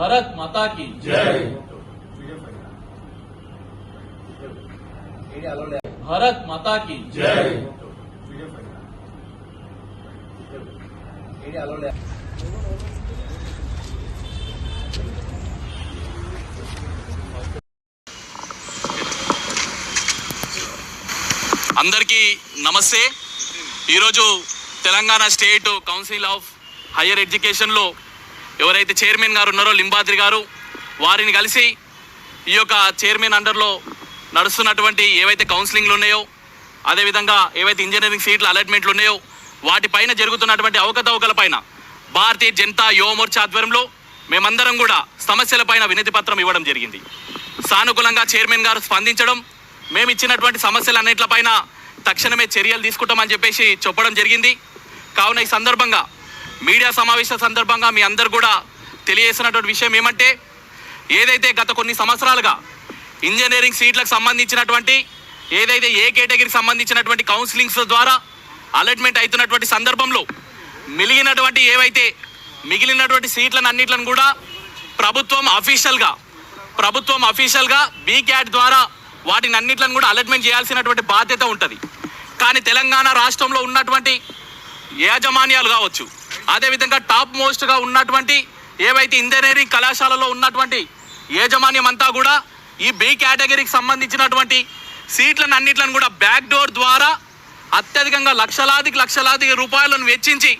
భారత్ మాతాకి భారత్ మాతాకి అందరికీ నమస్తే. ఈరోజు Telangana state council of higher ఎడ్యుకేషన్లో ఎవరైతే చైర్మన్ గారు ఉన్నారో లింబాద్రి గారు వారిని కలిసి ఈ యొక్క చైర్మన్ అండర్లో నడుస్తున్నటువంటి ఏవైతే కౌన్సిలింగ్లు ఉన్నాయో అదేవిధంగా ఏవైతే ఇంజనీరింగ్ సీట్ల అలాట్మెంట్లు ఉన్నాయో వాటిపైన జరుగుతున్నటువంటి అవకతవకల పైన భారతీయ జనతా యువమోర్చా ఆధ్వర్యంలో మేమందరం కూడా సమస్యలపైన వినతి పత్రం ఇవ్వడం జరిగింది. సానుకూలంగా చైర్మన్ గారు స్పందించడం మేము ఇచ్చినటువంటి సమస్యలన్నింటిపైన తక్షణమే చర్యలు తీసుకుంటామని చెప్పేసి చెప్పడం జరిగింది. కావున ఈ సందర్భంగా మీడియా సమావేశ సందర్భంగా మీ అందరు కూడా తెలియజేసినటువంటి విషయం ఏమంటే ఏదైతే గత కొన్ని సంవత్సరాలుగా ఇంజనీరింగ్ సీట్లకు సంబంధించినటువంటి ఏదైతే ఏ కేటగిరీకి సంబంధించినటువంటి కౌన్సిలింగ్స్ ద్వారా అలాట్మెంట్ అవుతున్నటువంటి సందర్భంలో మిగిలినటువంటి ఏవైతే మిగిలినటువంటి సీట్లను అన్నిట్లను కూడా ప్రభుత్వం అఫీషియల్గా ప్రభుత్వం అఫీషియల్గా బీక్యాట్ ద్వారా వాటిని అన్నిట్లను కూడా అలాట్మెంట్ చేయాల్సినటువంటి బాధ్యత ఉంటుంది. కానీ తెలంగాణ రాష్ట్రంలో ఉన్నటువంటి యాజమాన్యాలు కావచ్చు అదేవిధంగా టాప్ మోస్ట్గా ఉన్నటువంటి ఏవైతే ఇంజనీరింగ్ కళాశాలలో ఉన్నటువంటి యాజమాన్యం అంతా కూడా ఈ బి కేటగిరీకి సంబంధించినటువంటి సీట్లను అన్నిట్లను కూడా బ్యాక్ డోర్ ద్వారా అత్యధికంగా లక్షలాదికి లక్షలాది రూపాయలను వెచ్చించి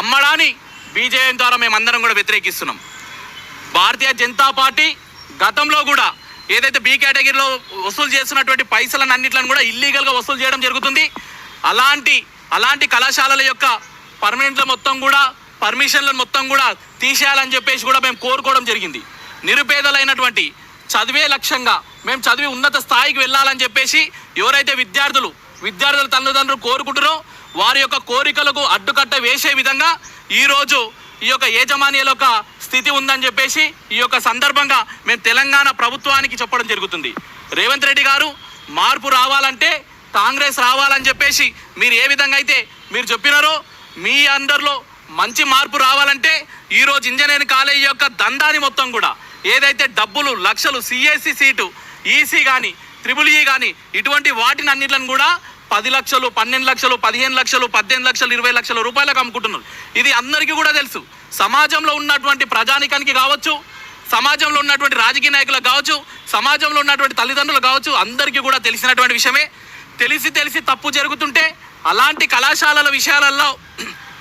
అమ్మడాన్ని బీజేఎం ద్వారా మేమందరం కూడా వ్యతిరేకిస్తున్నాం. భారతీయ జనతా పార్టీ గతంలో కూడా ఏదైతే బి కేటగిరీలో వసూలు చేస్తున్నటువంటి పైసలను అన్నిట్లను కూడా ఇల్లీగల్గా వసూలు చేయడం జరుగుతుంది. అలాంటి అలాంటి కళాశాలల యొక్క పర్మనెంట్ల మొత్తం కూడా పర్మిషన్లను మొత్తం కూడా తీసేయాలని చెప్పేసి కూడా మేము కోరుకోవడం జరిగింది. నిరుపేదలైనటువంటి చదివే లక్ష్యంగా మేము చదివి ఉన్నత స్థాయికి వెళ్ళాలని చెప్పేసి ఎవరైతే విద్యార్థులు విద్యార్థుల తల్లిదండ్రులు కోరుకుంటారో వారి యొక్క కోరికలకు అడ్డుకట్ట వేసే విధంగా ఈరోజు ఈ యొక్క యాజమాన్యాల యొక్క స్థితి ఉందని చెప్పేసి ఈ యొక్క సందర్భంగా మేము తెలంగాణ ప్రభుత్వానికి చెప్పడం జరుగుతుంది. రేవంత్ రెడ్డి గారు మార్పు రావాలంటే కాంగ్రెస్ రావాలని చెప్పేసి మీరు ఏ విధంగా అయితే మీరు చెప్పినారో మీ అందరిలో మంచి మార్పు రావాలంటే ఈరోజు ఇంజనీరింగ్ కాలేజీ యొక్క దందాని మొత్తం కూడా ఏదైతే డబ్బులు లక్షలు సిఎస్సి సీటు ఈసీ కానీ త్రిబుల్ ఈ కానీ ఇటువంటి వాటిని అన్నిట్లను కూడా పది లక్షలు పన్నెండు లక్షలు పదిహేను లక్షలు పద్దెనిమిది లక్షలు ఇరవై లక్షల రూపాయలకు అమ్ముకుంటున్నారు. ఇది అందరికీ కూడా తెలుసు. సమాజంలో ఉన్నటువంటి ప్రజానికానికి కావచ్చు సమాజంలో ఉన్నటువంటి రాజకీయ నాయకులకు కావచ్చు సమాజంలో ఉన్నటువంటి తల్లిదండ్రులు కావచ్చు అందరికీ కూడా తెలిసినటువంటి విషయమే. తెలిసి తెలిసి తప్పు జరుగుతుంటే అలాంటి కళాశాలల విషయాలలో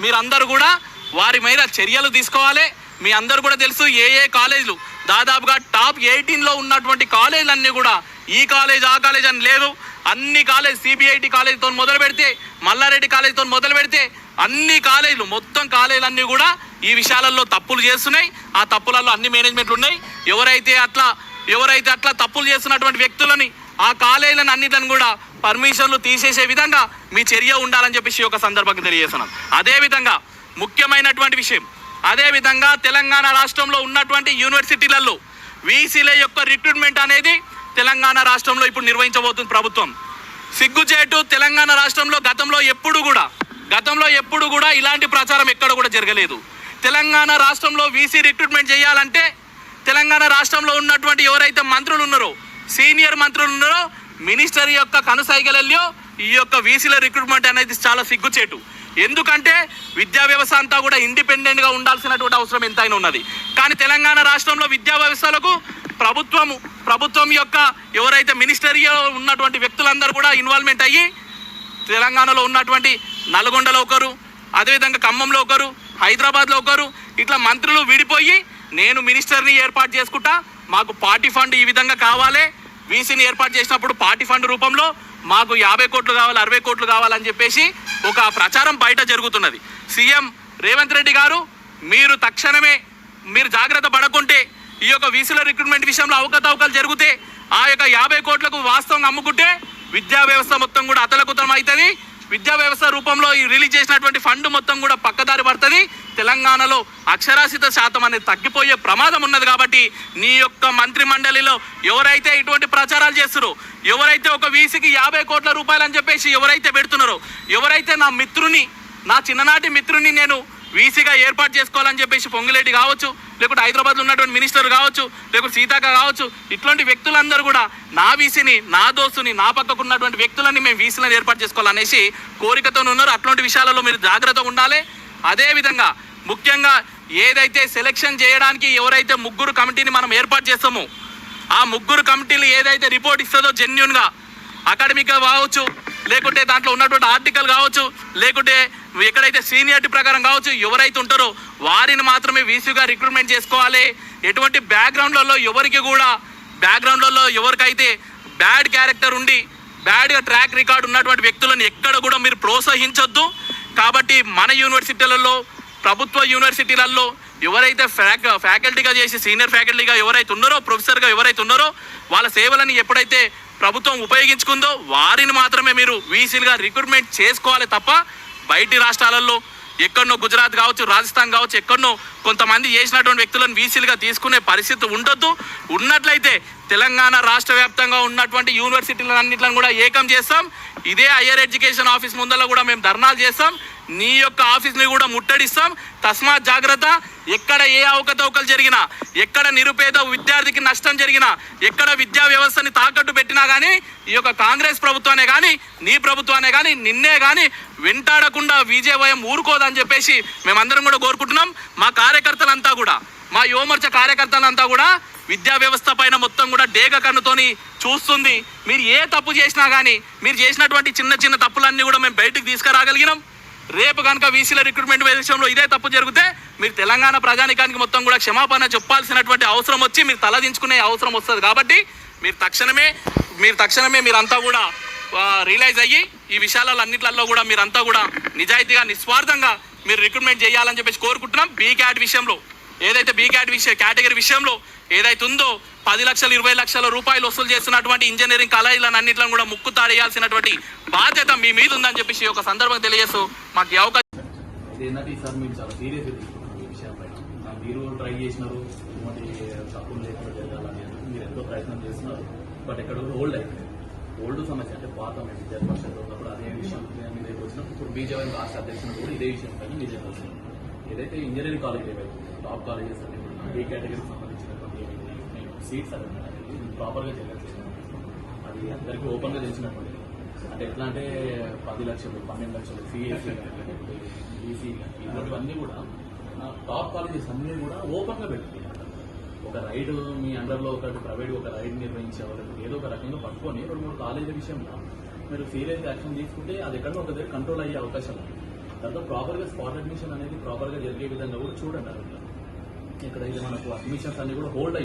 మీరందరూ కూడా వారి మీద చర్యలు తీసుకోవాలి. మీ అందరు కూడా తెలుసు ఏ ఏ కాలేజీలు. దాదాపుగా టాప్ ఎయిటీన్లో ఉన్నటువంటి కాలేజీలన్నీ కూడా ఈ కాలేజ్ ఆ కాలేజ్ అని లేదు. అన్ని కాలేజ్ సిబిఐటి కాలేజీతో మొదలు పెడితే మల్లారెడ్డి కాలేజీతో మొదలు పెడితే అన్ని కాలేజీలు మొత్తం కాలేజీలన్నీ కూడా ఈ విషయాలలో తప్పులు చేస్తున్నాయి. ఆ తప్పులలో అన్ని మేనేజ్మెంట్లు ఉన్నాయి. ఎవరైతే అట్లా ఎవరైతే అట్లా తప్పులు చేస్తున్నటువంటి వ్యక్తులని ఆ కాలేజీలను అన్నిటిని కూడా పర్మిషన్లు తీసేసే విధంగా మీ చర్య ఉండాలని చెప్పేసి ఒక సందర్భంగా తెలియజేస్తున్నాం. అదేవిధంగా ముఖ్యమైనటువంటి విషయం అదేవిధంగా తెలంగాణ రాష్ట్రంలో ఉన్నటువంటి యూనివర్సిటీలలో వీసీల యొక్క రిక్రూట్మెంట్ అనేది తెలంగాణ రాష్ట్రంలో ఇప్పుడు నిర్వహించబోతుంది ప్రభుత్వం. సిగ్గుచేటు తెలంగాణ రాష్ట్రంలో గతంలో ఎప్పుడు కూడా గతంలో ఎప్పుడు కూడా ఇలాంటి ప్రచారం ఎక్కడ కూడా జరగలేదు. తెలంగాణ రాష్ట్రంలో వీసీ రిక్రూట్మెంట్ చేయాలంటే తెలంగాణ రాష్ట్రంలో ఉన్నటువంటి ఎవరైతే మంత్రులు ఉన్నారో సీనియర్ మంత్రులు ఉన్నారో మినిస్టర్ యొక్క కనుసైగలల్లో ఈ యొక్క వీసీల రిక్రూట్మెంట్ అనేది చాలా సిగ్గుచేటు. ఎందుకంటే విద్యా వ్యవస్థ అంతా కూడా ఇండిపెండెంట్గా ఉండాల్సినటువంటి అవసరం ఎంతైనా ఉన్నది. కానీ తెలంగాణ రాష్ట్రంలో విద్యా వ్యవస్థలకు ప్రభుత్వము ప్రభుత్వం యొక్క ఎవరైతే మినిస్టరీలో ఉన్నటువంటి వ్యక్తులందరూ కూడా ఇన్వాల్వ్మెంట్ అయ్యి తెలంగాణలో ఉన్నటువంటి నల్గొండలో ఒకరు అదేవిధంగా ఖమ్మంలో ఒకరు హైదరాబాద్లో ఒకరు ఇట్లా మంత్రులు విడిపోయి నేను మినిస్టర్ని ఏర్పాటు చేసుకుంటా మాకు పార్టీ ఫండ్ ఈ విధంగా కావాలి. వీసీని ఏర్పాటు చేసినప్పుడు పార్టీ ఫండ్ రూపంలో మాకు యాభై కోట్లు కావాలి అరవై కోట్లు కావాలని చెప్పేసి ఒక ప్రచారం బయట జరుగుతున్నది. సీఎం రేవంత్ రెడ్డి గారు మీరు తక్షణమే మీరు జాగ్రత్త పడకుంటే ఈ యొక్క వీసీల రిక్రూట్మెంట్ విషయంలో అవకతవకలు జరిగితే ఆ యొక్క యాభై కోట్లకు వాస్తవంగా అమ్ముకుంటే విద్యా వ్యవస్థ మొత్తం కూడా అతలకుతలం అవుతుంది విద్యా వ్యవస్థ రూపంలో ఈ రిలీజ్ చేసినటువంటి ఫండ్ మొత్తం కూడా పక్కదారి పడుతుంది. తెలంగాణలో అక్షరాస్యత శాతం అనేది తగ్గిపోయే ప్రమాదం ఉన్నది కాబట్టి నీ యొక్క మంత్రి మండలిలో ఎవరైతే ఇటువంటి ప్రచారాలు చేస్తారో ఎవరైతే ఒక వీసీకి యాభై కోట్ల రూపాయలు అని చెప్పేసి ఎవరైతే పెడుతున్నారో ఎవరైతే నా మిత్రుని నా చిన్ననాటి మిత్రుని నేను వీసీగా ఏర్పాటు చేసుకోవాలని చెప్పేసి పొంగులేటి కావచ్చు లేకుంటే హైదరాబాద్లో ఉన్నటువంటి మినిస్టర్ కావచ్చు లేకుంటే సీతాక కావచ్చు ఇట్లాంటి వ్యక్తులందరూ కూడా నా వీసీని నా దోస్తుని నా పక్కకు ఉన్నటువంటి వ్యక్తులని మేము వీసీలను ఏర్పాటు చేసుకోవాలనేసి కోరికతో ఉన్నారు. అట్లాంటి విషయాలలో మీరు జాగ్రత్తగా ఉండాలి. అదేవిధంగా ముఖ్యంగా ఏదైతే సెలెక్షన్ చేయడానికి ఎవరైతే ముగ్గురు కమిటీని మనం ఏర్పాటు చేస్తామో ఆ ముగ్గురు కమిటీలు ఏదైతే రిపోర్ట్ ఇస్తుందో జెన్యున్గా అకాడమిక్గా కావచ్చు లేకుంటే దాంట్లో ఉన్నటువంటి ఆర్టికల్ కావచ్చు లేకుంటే ఎక్కడైతే సీనియర్టీ ప్రకారం కావచ్చు ఎవరైతే ఉంటారో వారిని మాత్రమే వీసీగా రిక్రూట్మెంట్ చేసుకోవాలి. ఎటువంటి బ్యాక్గ్రౌండ్లలో ఎవరికి కూడా బ్యాక్గ్రౌండ్లలో ఎవరికైతే బ్యాడ్ క్యారెక్టర్ ఉండి బ్యాడ్గా ట్రాక్ రికార్డ్ ఉన్నటువంటి వ్యక్తులను ఎక్కడ కూడా మీరు ప్రోత్సహించొద్దు. కాబట్టి మన యూనివర్సిటీలలో ప్రభుత్వ యూనివర్సిటీలలో ఎవరైతే ఫ్యాక ఫ్యాకల్టీగా చేసి సీనియర్ ఫ్యాకల్టీగా ఎవరైతే ఉన్నారో ప్రొఫెసర్గా ఎవరైతే ఉన్నారో వాళ్ళ సేవలని ఎప్పుడైతే ప్రభుత్వం ఉపయోగించుకుందో వారిని మాత్రమే మీరు వీసీలుగా రిక్రూట్మెంట్ చేసుకోవాలి తప్ప బయటి రాష్ట్రాలలో ఎక్కడనో గుజరాత్ కావచ్చు రాజస్థాన్ కావచ్చు ఎక్కడనో కొంతమంది చేసినటువంటి వ్యక్తులను వీసీలుగా తీసుకునే పరిస్థితి ఉండొద్దు. ఉన్నట్లయితే తెలంగాణ రాష్ట్ర వ్యాప్తంగా ఉన్నటువంటి యూనివర్సిటీలన్నింటిని కూడా ఏకం చేస్తాం. ఇదే హయ్యర్ ఎడ్యుకేషన్ ఆఫీస్ ముందర కూడా మేము ధర్నాలు చేస్తాం. నీ యొక్క ఆఫీస్ని కూడా ముట్టడిస్తాం. తస్మాత్ జాగ్రత్త ఎక్కడ ఏ అవకతవకలు జరిగినా ఎక్కడ నిరుపేద విద్యార్థికి నష్టం జరిగినా ఎక్కడ విద్యా వ్యవస్థని తాకట్టు పెట్టినా కానీ ఈ యొక్క కాంగ్రెస్ ప్రభుత్వానే కానీ నీ ప్రభుత్వానే కానీ నిన్నే కానీ వెంటాడకుండా విజయవయం ఊరుకోదని చెప్పేసి మేమందరం కూడా కోరుకుంటున్నాం. మా కార్యకర్తలంతా కూడా మా యువమర్చ కార్యకర్తలంతా కూడా విద్యా వ్యవస్థ పైన మొత్తం కూడా డేగ కన్నుతోని చూస్తుంది. మీరు ఏ తప్పు చేసినా కానీ మీరు చేసినటువంటి చిన్న చిన్న తప్పులన్నీ కూడా మేము బయటకు తీసుకురాగలిగినాం. రేపు కనుక వీసీల రిక్రూట్మెంట్ విషయంలో ఇదే తప్పు జరిగితే మీరు తెలంగాణ ప్రజానికానికి మొత్తం కూడా క్షమాపణ చెప్పాల్సినటువంటి అవసరం వచ్చి మీరు తలదించుకునే అవసరం వస్తుంది కాబట్టి మీరు తక్షణమే మీరు తక్షణమే మీరంతా కూడా రియలైజ్ అయ్యి ఈ విషయాలలో అన్నిట్లలో కూడా మీరంతా కూడా నిజాయితీగా నిస్వార్థంగా మీరు రిక్రూట్మెంట్ చేయాలని చెప్పేసి కోరుకుంటున్నాం. బీ క్యాట్ విషయంలో ఏదైతే బీ క్యాట్ విషయ కేటగిరీ విషయంలో ఏదైతే ఉందో పది లక్షలు ఇరవై లక్షల రూపాయలు వసూలు చేస్తున్నటువంటి ఇంజనీరింగ్ కళాయిలను అన్నింటిని కూడా ముక్కు తాడేయాల్సినటువంటి బాధ్యత మీ మీద ఉందని చెప్పేసి ఒక సందర్భం తెలియజేస్తూ మాకు ఈ అవకాశం ఏంటంటే ఈసారి మేము చాలా సీరియస్ తీసుకున్నాం ఈ విషయం మీరు ట్రై చేసినారు ఇటువంటి తప్పులు లేకుండా జరగాలని అని మీరు ఎంతో ప్రయత్నం చేస్తున్నారు. బట్ ఎక్కడ ఓల్డ్ అయిపోయింది. ఓల్డ్ సమస్య అంటే పాత మేము విద్యార్థి పరిషత్లో ఉన్నప్పుడు అదే విషయం మీద వచ్చినప్పుడు ఇప్పుడు బీజేపీ రాష్ట్ర అధ్యక్షులు కూడా ఇదే విషయం పైన బీజేపీ వచ్చింది ఏదైతే ఇంజనీరింగ్ కాలేజ్ ఏవైతే టాప్ కాలేజెస్ అన్ని కూడా ఏ కేటగిరీకి సీట్స్ అనేది ప్రాపర్గా చేయలేదు అది అందరికీ ఓపెన్గా తెలిసినటువంటి. అంటే ఎట్లా అంటే పది లక్షలు పన్నెండు లక్షలు సిఎస్సి బీసీ ఇలాంటివన్నీ కూడా టాప్ కాలేజెస్ అన్నీ కూడా ఓపెన్గా పెట్టుకున్నాయి ఒక రైడ్ మీ అండర్లో ఒకటి ప్రైవేట్ ఒక రైడ్ నిర్వహించే వాళ్ళకి ఏదో ఒక రకంగా పట్టుకొని రెండు మూడు కాలేజీల విషయంలో మీరు సీరియస్ యాక్షన్ తీసుకుంటే అది ఎక్కడో ఒక దగ్గర కంట్రోల్ అయ్యే అవకాశం ఉంది. దాంతో ప్రాపర్గా స్పాట్ అడ్మిషన్ అనేది ప్రాపర్గా జరిగే విధంగా కూడా చూడండి ఇక్కడ ఇది మనకు అడ్మిషన్స్ అన్ని కూడా హోల్డ్